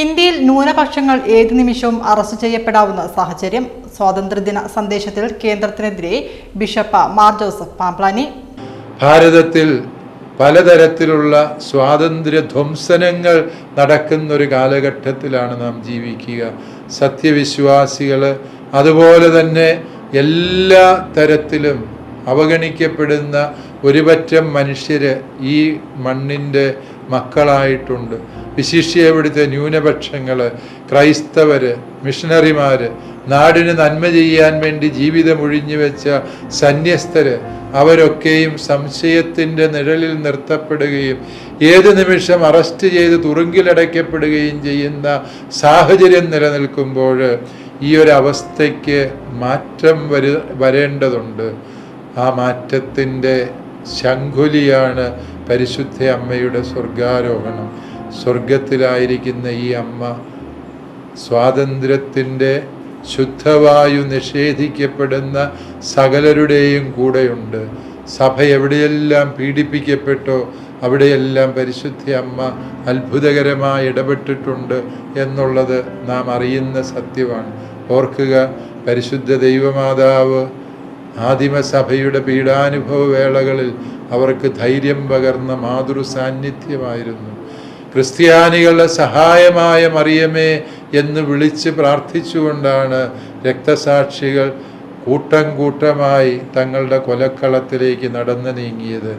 ഇന്ത്യയിൽ ന്യൂനപക്ഷങ്ങൾ ഏത് നിമിഷവും അറസ്റ്റ് ചെയ്യപ്പെടാവുന്ന സാഹചര്യം സ്വാതന്ത്ര്യദിന സന്ദേശത്തിൽ കേന്ദ്രത്തിനെതിരെ ബിഷപ്പ് മാർ ജോസഫ് പാംപ്ലാനി. ഭാരതത്തിൽ പലതരത്തിലുള്ള സ്വാതന്ത്ര്യ ധ്വംസനങ്ങൾ നടക്കുന്ന ഒരു കാലഘട്ടത്തിലാണ് നാം ജീവിക്കുക. സത്യവിശ്വാസികൾ അതുപോലെ തന്നെ എല്ലാ തരത്തിലും അവഗണിക്കപ്പെടുന്ന ഒരുപറ്റം മനുഷ്യർ ഈ മണ്ണിന്റെ മക്കളായിട്ടുണ്ട്. വിശിഷ്യ ഇവിടുത്തെ ന്യൂനപക്ഷങ്ങൾ ക്രൈസ്തവർ മിഷണറിമാർ നാടിന് നന്മ ചെയ്യാൻ വേണ്ടി ജീവിതം ഒഴിഞ്ഞു വെച്ച സന്യസ്തര് അവരൊക്കെയും സംശയത്തിന്റെ നിഴലിൽ നിർത്തപ്പെടുകയും ഏത് നിമിഷം അറസ്റ്റ് ചെയ്ത് തുറുങ്കിലടയ്ക്കപ്പെടുകയും ചെയ്യുന്ന സാഹചര്യം നിലനിൽക്കുമ്പോൾ ഈ ഒരു അവസ്ഥയ്ക്ക് മാറ്റം വരു വരേണ്ടതുണ്ട്. ആ മാറ്റത്തിന്റെ ശംഖുലിയാണ് പരിശുദ്ധ അമ്മയുടെ സ്വർഗാരോഹണം സ്വർഗത്തിലായിരിക്കുന്ന ഈ അമ്മ സ്വാതന്ത്ര്യത്തിന്റെ ശുദ്ധവായു നിഷേധിക്കപ്പെടുന്ന സകലരുടെയും കൂടെയുണ്ട്. സഭ എവിടെയെല്ലാം പീഡിപ്പിക്കപ്പെട്ടോ അവിടെയെല്ലാം പരിശുദ്ധ അമ്മ അത്ഭുതകരമായി ഇടപെട്ടിട്ടുണ്ട് എന്നുള്ളത് നാം അറിയുന്ന സത്യമാണ്. ഓർക്കുക പരിശുദ്ധ ദൈവമാതാവ് ആദിമസഭയുടെ പീഡാനുഭവ വേളകളിൽ അവർക്ക് ധൈര്യം പകർന്ന മാതൃ സാന്നിധ്യമായിരുന്നു ക്രിസ്ത്യാനികളുടെ സഹായമായ മറിയമേ എന്ന് വിളിച്ച് പ്രാർത്ഥിച്ചുകൊണ്ടാണ് രക്തസാക്ഷികൾ കൂട്ടം കൂട്ടമായി തങ്ങളുടെ കൊലക്കളത്തിലേക്ക് നടന്നു നീങ്ങിയത്.